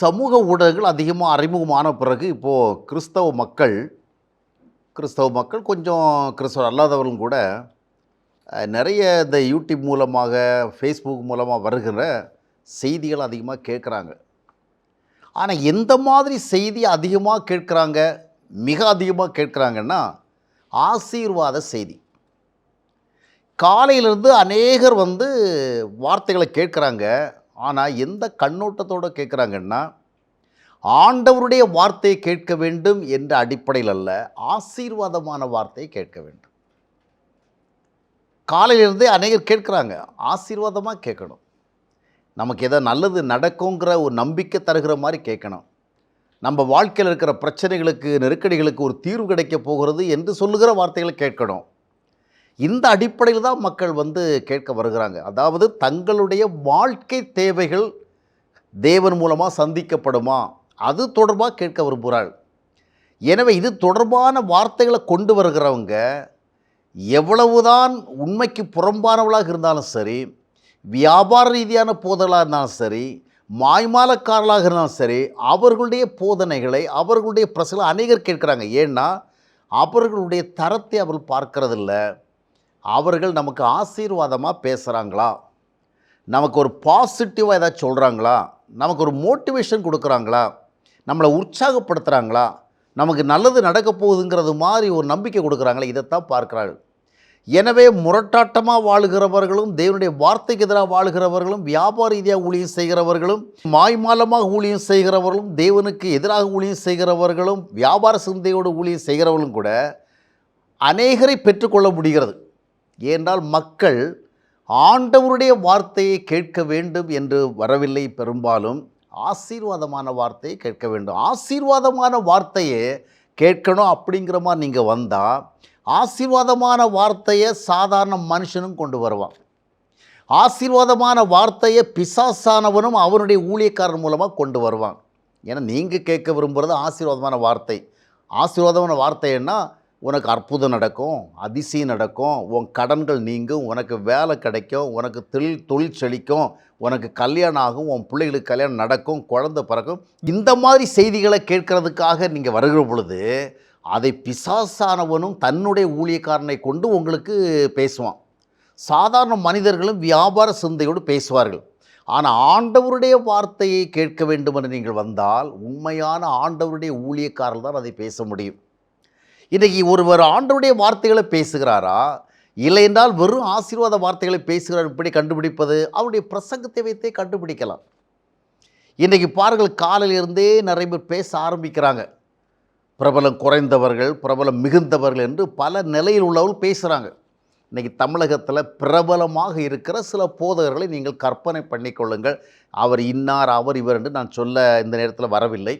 சமூக ஊடகங்கள் அதிகமாக அறிமுகமான பிறகு இப்போது கிறிஸ்தவ மக்கள் கிறிஸ்தவ மக்கள் கொஞ்சம் கிறிஸ்தவ அல்லாதவர்களும் கூட நிறைய இந்த யூடியூப் மூலமாக ஃபேஸ்புக் மூலமாக வருகிற செய்திகள் அதிகமாக கேட்குறாங்க. ஆனால் எந்த மாதிரி செய்தி அதிகமாக கேட்குறாங்க மிக அதிகமாக கேட்குறாங்கன்னா ஆசீர்வாத செய்தி. காலையிலேருந்து அநேகர் வந்து வார்த்தைகளை கேட்குறாங்க. ஆனால் எந்த கண்ணோட்டத்தோடு கேட்குறாங்கன்னா ஆண்டவருடைய வார்த்தையை கேட்க வேண்டும் என்ற அடிப்படையில் அல்ல ஆசீர்வாதமான வார்த்தையை கேட்க வேண்டும். காலையிலேருந்தே அநேகர் கேட்குறாங்க ஆசீர்வாதமாக கேட்கணும். நமக்கு ஏதோ நல்லது நடக்குங்கிற ஒரு நம்பிக்கை தருகிற மாதிரி கேட்கணும். நம்ம வாழ்க்கையில் இருக்கிற பிரச்சனைகளுக்கு நெருக்கடிகளுக்கு ஒரு தீர்வு கிடைக்க போகிறது என்று சொல்லுகிற வார்த்தைகளை கேட்கணும். இந்த அடிப்படையில் தான் மக்கள் வந்து கேட்க வருகிறாங்க. அதாவது தங்களுடைய வாழ்க்கை தேவைகள் தேவன் மூலமாக சந்திக்கப்படுமா? அது தொடர்பாக கேட்க விரும்புகிறாள். எனவே இது தொடர்பான வார்த்தைகளை கொண்டு வருகிறவங்க எவ்வளவுதான் உண்மைக்கு புறம்பானவளாக இருந்தாலும் சரி வியாபார ரீதியான போதலாக இருந்தாலும் சரி மாய்மாலக்காரர்களாக இருந்தாலும் சரி அவர்களுடைய போதனைகளை அவர்களுடைய பிரசங்களை அநேகர் கேட்குறாங்க. ஏன்னா அவர்களுடைய தரத்தை அவர்கள் பார்க்கறதில்ல. அவர்கள் நமக்கு ஆசீர்வாதமாக பேசுகிறாங்களா நமக்கு ஒரு பாசிட்டிவாக எதாவது சொல்கிறாங்களா நமக்கு ஒரு மோட்டிவேஷன் கொடுக்குறாங்களா? நம்மளை உற்சாகப்படுத்துகிறாங்களா நமக்கு நல்லது நடக்க போகுதுங்கிறது மாதிரி ஒரு நம்பிக்கை கொடுக்குறாங்களே இதைத்தான் பார்க்குறார்கள். எனவே முரட்டாட்டமாக வாழுகிறவர்களும் தேவனுடைய வார்த்தைக்கு எதிராக வாழுகிறவர்களும் வியாபார ரீதியாக ஊழியம் செய்கிறவர்களும் மாய்மாலமாக ஊழியம் செய்கிறவர்களும் தேவனுக்கு எதிராக ஊழியம் செய்கிறவர்களும் வியாபார சிந்தையோடு ஊழியம் செய்கிறவர்களும் கூட அநேகரை பெற்றுக்கொள்ள முடிகிறது. ஏனென்றால் மக்கள் ஆண்டவருடைய வார்த்தையை கேட்க வேண்டும் என்று வரவில்லை பெரும்பாலும். ஆசீர்வாதமான வார்த்தையை கேட்க வேண்டும். ஆசீர்வாதமான வார்த்தையை கேட்கணும் அப்படிங்கிற மாதிரி நீங்கள் வந்தால் ஆசீர்வாதமான வார்த்தையை சாதாரண மனுஷனும் கொண்டு வருவான். ஆசீர்வாதமான வார்த்தையை பிசாசானவனும் அவனுடைய ஊழியக்காரன் மூலமாக கொண்டு வருவான். ஏன்னா நீங்கள் கேட்க விரும்புகிறது ஆசீர்வாதமான வார்த்தை. ஆசீர்வாதமான வார்த்தைன்னா உனக்கு அற்புதம் நடக்கும் அதிசயம் நடக்கும் உன் கடன்கள் நீங்கும் உனக்கு வேலை கிடைக்கும் உனக்கு தொழில் தொழில் செழிக்கும் உனக்கு கல்யாணம் ஆகும் உன் பிள்ளைகளுக்கு கல்யாணம் நடக்கும் குழந்தை பிறக்கும். இந்த மாதிரி செய்திகளை கேட்கறதுக்காக நீங்கள் வருகிற பொழுது அதை பிசாசானவனும் தன்னுடைய ஊழியக்காரனை கொண்டு உங்களுக்கு பேசுவான். சாதாரண மனிதர்களும் வியாபார சிந்தையோடு பேசுவார்கள். ஆனால் ஆண்டவருடைய வார்த்தையை கேட்க வேண்டும் என்று நீங்கள் வந்தால் உண்மையான ஆண்டவருடைய ஊழியக்காரர்கள் தான் அதை பேச முடியும். இன்றைக்கி ஒருவர் ஆண்டருடைய வார்த்தைகளை பேசுகிறாரா? இல்லை என்றால் வெறும் ஆசீர்வாத வார்த்தைகளை பேசுகிறார் இப்படி கண்டுபிடிப்பது அவருடைய பிரசங்கத்தை வைத்தே கண்டுபிடிக்கலாம். இன்றைக்கி பாருங்கள் காலையிலிருந்தே நிறைய பேர் பேச ஆரம்பிக்கிறாங்க. பிரபலம் குறைந்தவர்கள் பிரபலம் மிகுந்தவர்கள் என்று பல நிலையில் உள்ளவர்கள் பேசுகிறாங்க இன்றைக்கி தமிழகத்தில் பிரபலமாக இருக்கிற சில போதகர்களை நீங்கள் கற்பனை பண்ணிக்கொள்ளுங்கள் அவர் இன்னார் அவர் இவர் என்று நான் சொல்ல இந்த நேரத்தில் வரவில்லை.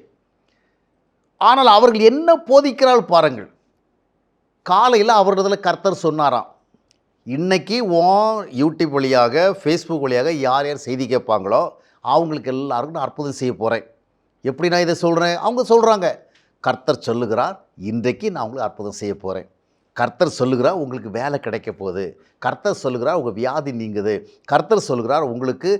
ஆனால் அவர்கள் என்ன போதிக்கிறாள் பாருங்கள். காலையில் அவரிடத்தில் கர்த்தர் சொன்னாராம் இன்றைக்கி உன் யூடியூப் வழியாக ஃபேஸ்புக் வழியாக யார் யார் செய்தி கேட்பாங்களோ அவங்களுக்கு எல்லாருக்கும் நான் அற்புதம் செய்ய போகிறேன் எப்படி நான் இதை சொல்கிறேன் அவங்க சொல்கிறாங்க கர்த்தர் சொல்லுகிறார் இன்றைக்கு நான் அவங்களுக்கு அற்புதம் செய்ய போகிறேன் கர்த்தர் சொல்லுகிறார் உங்களுக்கு வேலை கிடைக்க போகுது. கர்த்தர் சொல்லுகிறார் உங்கள் வியாதி நீங்குது. கர்த்தர் சொல்லுகிறார் உங்களுக்கு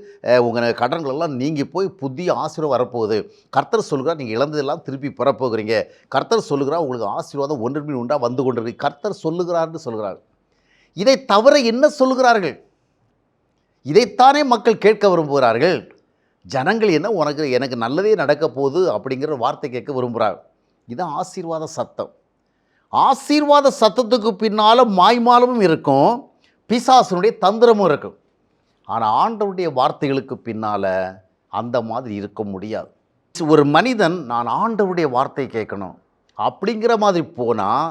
உங்கள் கடன்களெல்லாம் நீங்கி போய் புதிய ஆசீர்வாதம் வரப்போகுது. கர்த்தர் சொல்லுகிறார் நீங்கள் இழந்ததெல்லாம் திருப்பி பெறப்போகிறீங்க. கர்த்தர் சொல்லுகிறார் உங்களுக்கு ஆசீர்வாதம் ஒன்றின் உண்டாக வந்து கொண்டிருக்கு. கர்த்தர் சொல்லுகிறார்னு சொல்கிறார் இதை தவிர என்ன சொல்லுகிறார்கள்? இதைத்தானே மக்கள் கேட்க விரும்புகிறார்கள். ஜனங்கள் என்ன உனக்கு எனக்கு நல்லதே நடக்க போகுது அப்படிங்கிற வார்த்தை கேட்க விரும்புகிறார். இதுதான் ஆசீர்வாத சத்தம். ஆசீர்வாத சத்தத்துக்கு பின்னால் மாய்மாலமும் இருக்கும். பிசாசனுடைய தந்திரமும் இருக்கும். ஆனால் ஆண்டவருடைய வார்த்தைகளுக்கு பின்னால் அந்த மாதிரி இருக்க முடியாது. ஒரு மனிதன் நான் ஆண்டவருடைய வார்த்தையை கேட்கணும். அப்படிங்கிற மாதிரி போனால்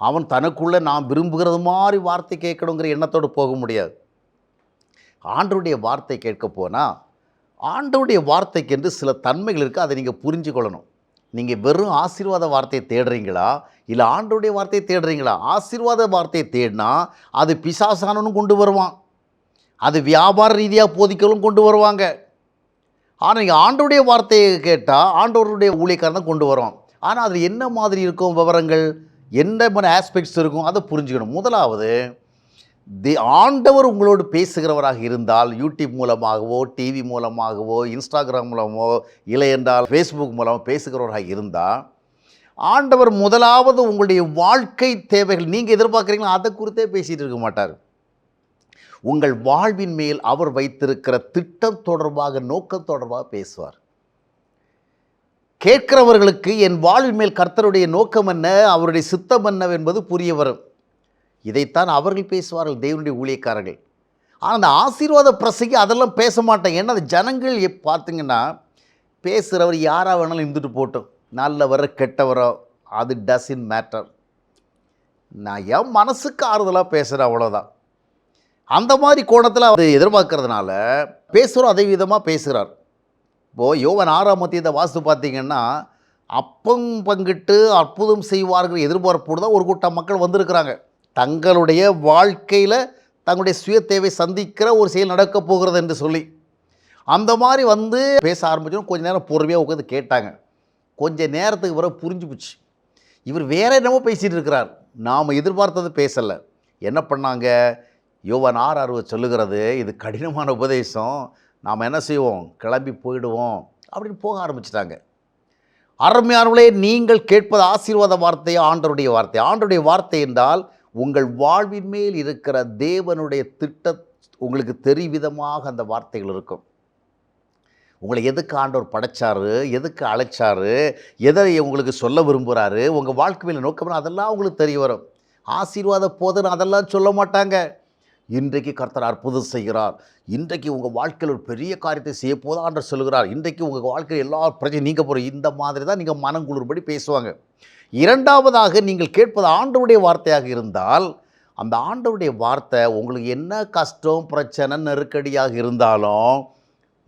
அவன் தனக்குள்ளே நான் விரும்புகிறது மாதிரி வார்த்தை கேட்கணுங்கிற எண்ணத்தோடு போக முடியாது. ஆண்டவருடைய வார்த்தை கேட்க போனால் ஆண்டவருடைய வார்த்தைக்கென்று சில தன்மைகள் இருக்குது அதை நீங்கள் புரிஞ்சு கொள்ளணும் நீங்கள் வெறும் ஆசீர்வாத வார்த்தையை தேடுறீங்களா? இல்லை ஆண்டவருடைய வார்த்தையை தேடுறீங்களா? ஆசீர்வாத வார்த்தையை தேடினா அது பிசாசானனும் கொண்டு வருவான். அது வியாபார ரீதியாக போதிக்கலும் கொண்டு வருவாங்க. ஆனால் நீங்கள் ஆண்டவருடைய வார்த்தையை கேட்டால் ஆண்டவருடைய ஊழியக்காரன் தான் கொண்டு வரோம் ஆனால் அது என்ன மாதிரி இருக்கும் விவரங்கள்? என்ன மாதிரி ஆஸ்பெக்ட்ஸ் இருக்கும்? அதை புரிஞ்சுக்கணும். முதலாவது தி ஆண்டவர் உங்களோடு பேசுகிறவராக இருந்தால் யூடியூப் மூலமாகவோ டிவி மூலமாகவோ இன்ஸ்டாகிராம் மூலமோ இல்லை என்றால் ஃபேஸ்புக் மூலமாக பேசுகிறவராக இருந்தால் ஆண்டவர் முதலாவது உங்களுடைய வாழ்க்கை தேவைகள் நீங்கள் எதிர்பார்க்குறீங்களோ? அதை குறித்தே பேசிகிட்டு இருக்க மாட்டார். உங்கள் வாழ்வின் மேல் அவர் வைத்திருக்கிற திட்டம் தொடர்பாக நோக்கம் தொடர்பாக பேசுவார். கேட்கிறவர்களுக்கு என் வாழ்வின் மேல் கர்த்தருடைய நோக்கம் என்ன? அவருடைய சித்தம் என்னவென்பது புரிய வரும். இதைத்தான் அவர்கள் பேசுவார்கள் தேவனுடைய ஊழியக்காரர்கள். ஆனால் அந்த ஆசீர்வாத பிரசங்கி அதெல்லாம் பேச மாட்டேன். ஏன்னா அது ஜனங்கள் எப் பார்த்தீங்கன்னா பேசுகிறவர் யாராக வேணாலும் இருந்துட்டு போட்டோம். நல்லவரோ கெட்டவரோ அது டசின் மேட்டர் நான் என் மனசுக்கு ஆறுதலாக பேசுகிறேன் அவ்வளோதான் அந்த மாதிரி கோணத்தில் அவர் எதிர்பார்க்கறதுனால பேசுகிறோம் அதே விதமாக பேசுகிறார் இப்போது யோவன் ஆறாம் மத்தியத்தை வாஸ்து பார்த்தீங்கன்னா அப்பம் பங்கிட்டு அற்புதம் செய்வார்கள் எதிர்பார்ப்போடு தான் ஒரு கூட்டம் மக்கள் வந்திருக்கிறாங்க. தங்களுடைய வாழ்க்கையில் தங்களுடைய சுய தேவை சந்திக்கிற ஒரு செயல் நடக்கப் போகிறது என்று சொல்லி. அந்த மாதிரி வந்து பேச ஆரம்பிச்சோம் கொஞ்ச நேரம் பொறுமையாக உட்காந்து கேட்டாங்க. கொஞ்சம் நேரத்துக்கு பிறகு புரிஞ்சு போச்சு. இவர் வேற என்னமோ பேசிகிட்டு இருக்கிறார். நாம் எதிர்பார்த்தது பேசலை. என்ன பண்ணாங்க? யோவன் ஆர் அறுவை சொல்லுகிறது இது கடினமான உபதேசம். நாம் என்ன செய்வோம்? கிளம்பி போயிடுவோம் அப்படின்னு போக ஆரம்பிச்சிட்டாங்க. அருமையானவர்களே நீங்கள் கேட்பது ஆசீர்வாத வார்த்தை ஆண்டருடைய வார்த்தை. ஆண்டருடைய வார்த்தை என்றால் உங்கள் வாழ்வின் மேல் இருக்கிற தேவனுடைய திட்ட உங்களுக்கு தெரிவிதமாக அந்த வார்த்தைகள் இருக்கும். உங்களை எதுக்கு ஆண்டவர் படைச்சாரு? எதுக்கு அழைச்சாரு? எதை உங்களுக்கு சொல்ல விரும்புகிறாரு உங்கள் வாழ்க்கை மேலே நோக்கம் அதெல்லாம் உங்களுக்கு தெரிய வரும். ஆசீர்வாத போதுன்னு அதெல்லாம் சொல்ல மாட்டாங்க. இன்றைக்கு கர்த்தர் அற்புதம் செய்கிறார். இன்றைக்கு உங்கள் வாழ்க்கையில் ஒரு பெரிய காரியத்தை செய்ய போதா என்று சொல்கிறார் இன்றைக்கு உங்கள் வாழ்க்கையில் எல்லா பிரச்சனையும் நீங்கள் போகிற இந்த மாதிரி தான் நீங்கள் மனம் குளிர்படி பேசுவாங்க. இரண்டாவதாக நீங்கள் கேட்பது ஆண்டவுடைய வார்த்தையாக இருந்தால் அந்த ஆண்டவுடைய வார்த்தை உங்களுக்கு என்ன கஷ்டம் பிரச்சனை நெருக்கடியாக இருந்தாலும்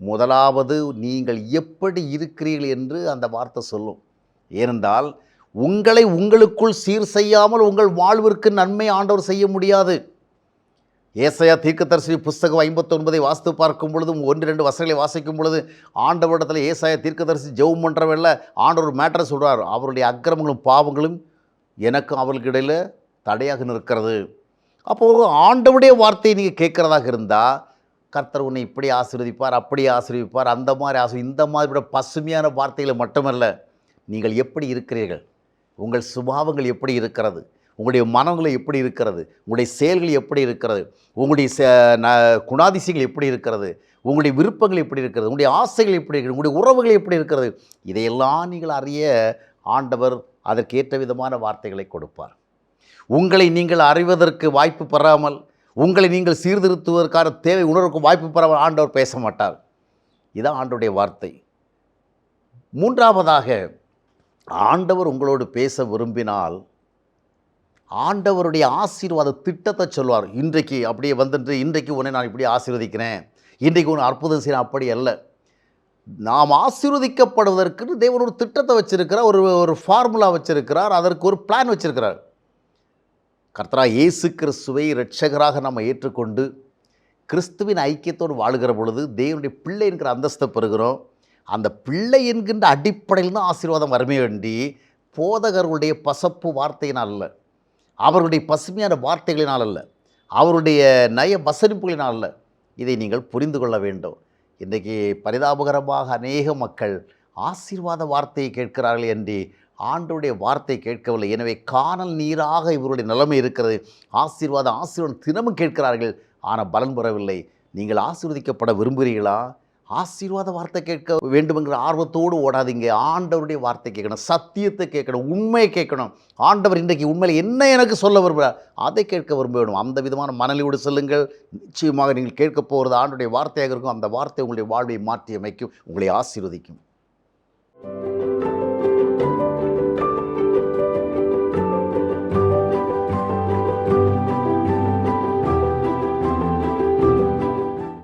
முதலாவது நீங்கள் எப்படி இருக்கிறீர்கள் என்று அந்த வார்த்தை சொல்லும். ஏனென்றால் உங்களை உங்களுக்குள் சீர் செய்யாமல் உங்கள் வாழ்விற்கு நன்மை ஆண்டவர் செய்ய முடியாது. ஏசையா தீர்க்கதரிசி புஸ்தகம் ஐம்பத்தொன்பதை வாசித்து பார்க்கும் பொழுதும் ஒன்று ரெண்டு வசனங்களை வாசிக்கும் பொழுது ஆண்டவரிடத்தில் ஏசாயா தீர்க்கதரிசி ஜெவம் பண்ணுறவல்ல ஆண்டவர் மேட்டரை சொல்கிறார் அவருடைய அக்கிரமங்களும் பாவங்களும் எனக்கும் அவர்களுக்கு இடையில் தடையாக நிற்கிறது. அப்போது ஆண்டவுடைய வார்த்தையை நீங்கள் கேட்குறதாக இருந்தால் கர்த்தர் உன்னை இப்படி ஆசீர்வதிப்பார் அப்படி ஆசீர்விப்பார் அந்த மாதிரி ஆசீர் இந்த மாதிரி விட பசுமையான வார்த்தைகளை மட்டுமல்ல நீங்கள் எப்படி இருக்கிறீர்கள்? உங்கள் சுபாவங்கள் எப்படி இருக்கிறது? உங்களுடைய மனங்களை எப்படி இருக்கிறது? உங்களுடைய செயல்கள் எப்படி இருக்கிறது? உங்களுடைய ச ந குணாதிசயங்கள் எப்படி இருக்கிறது? உங்களுடைய விருப்பங்கள் எப்படி இருக்கிறது? உங்களுடைய ஆசைகள் எப்படி இருக்கிறது? உங்களுடைய உறவுகள் எப்படி இருக்கிறது? இதையெல்லாம் நீங்கள் அறிய ஆண்டவர் அதற்கேற்ற விதமான வார்த்தைகளை கொடுப்பார். உங்களை நீங்கள் அறிவதற்கு வாய்ப்பு பெறாமல் உங்களை நீங்கள் சீர்திருத்துவதற்கான தேவை உணர்வுக்கு வாய்ப்பு பெறாமல் ஆண்டவர் பேச மாட்டார். இதுதான் ஆண்டோடைய வார்த்தை. மூன்றாவதாக ஆண்டவர் உங்களோடு பேச விரும்பினால் ஆண்டவருடைய ஆசீர்வாத திட்டத்தை சொல்வார். இன்றைக்கு அப்படியே வந்துட்டு இன்றைக்கு உன்னை நான் இப்படி ஆசீர்வதிக்கிறேன். இன்றைக்கு உன்னை அற்புதம் செய்யணும் அப்படி அல்ல. நாம் ஆசீர்வதிக்கப்படுவதற்கு தேவன் ஒரு திட்டத்தை வச்சிருக்கிறார் ஒரு ஒரு ஃபார்முலா வச்சிருக்கிறார் அதற்கு ஒரு பிளான் வச்சிருக்கிறார். கர்த்தரா இயேசு கிறிஸ்துவை ரட்சகராக நம்ம ஏற்றுக்கொண்டு கிறிஸ்துவின் ஐக்கியத்தோடு வாழுகிற பொழுது தேவனுடைய பிள்ளை என்கிற அந்தஸ்தை பெறுகிறோம். அந்த பிள்ளை என்கின்ற அடிப்படையில் தான் ஆசீர்வாதம் வரமே வேண்டி போதகர்களுடைய பசப்பு வார்த்தையினால் அல்ல. அவருடைய பசுமையான வார்த்தைகளினால் அல்ல அவருடைய நய வசனிப்புகளினால் அல்ல இதை நீங்கள் புரிந்து கொள்ள வேண்டும். இன்றைக்கு பரிதாபகரமாக அநேக மக்கள் ஆசீர்வாத வார்த்தையை கேட்கிறார்கள் என்று ஆண்டுடைய வார்த்தை கேட்கவில்லை. எனவே காணல் நீராக இவருடைய நிலைமை இருக்கிறது. ஆசீர்வாதம் ஆசீர்வாதம் தினமும் கேட்கிறார்கள். ஆனால் பலன் பெறவில்லை. நீங்கள் ஆசீர்வதிக்கப்பட விரும்புகிறீர்களா? ஆசீர்வாத வார்த்தை கேட்க வேண்டுமெங்கிற ஆர்வத்தோடு ஓடாதீங்க. ஆண்டவருடைய வார்த்தை கேட்கணும் சத்தியத்தை கேட்கணும் உண்மையை கேட்கணும். ஆண்டவர் இன்றைக்கு உண்மையில் என்ன எனக்கு சொல்ல விரும்புகிறார்? அதை கேட்க விரும்ப வேணும் அந்த விதமான மனநிலையோடு செல்லுங்கள். நிச்சயமாக நீங்கள் கேட்க போகிறது ஆண்டுடைய வார்த்தையாக இருக்கும். அந்த வார்த்தை உங்களுடைய வாழ்வை மாற்றி அமைக்கும் உங்களை ஆசீர்வதிக்கும்.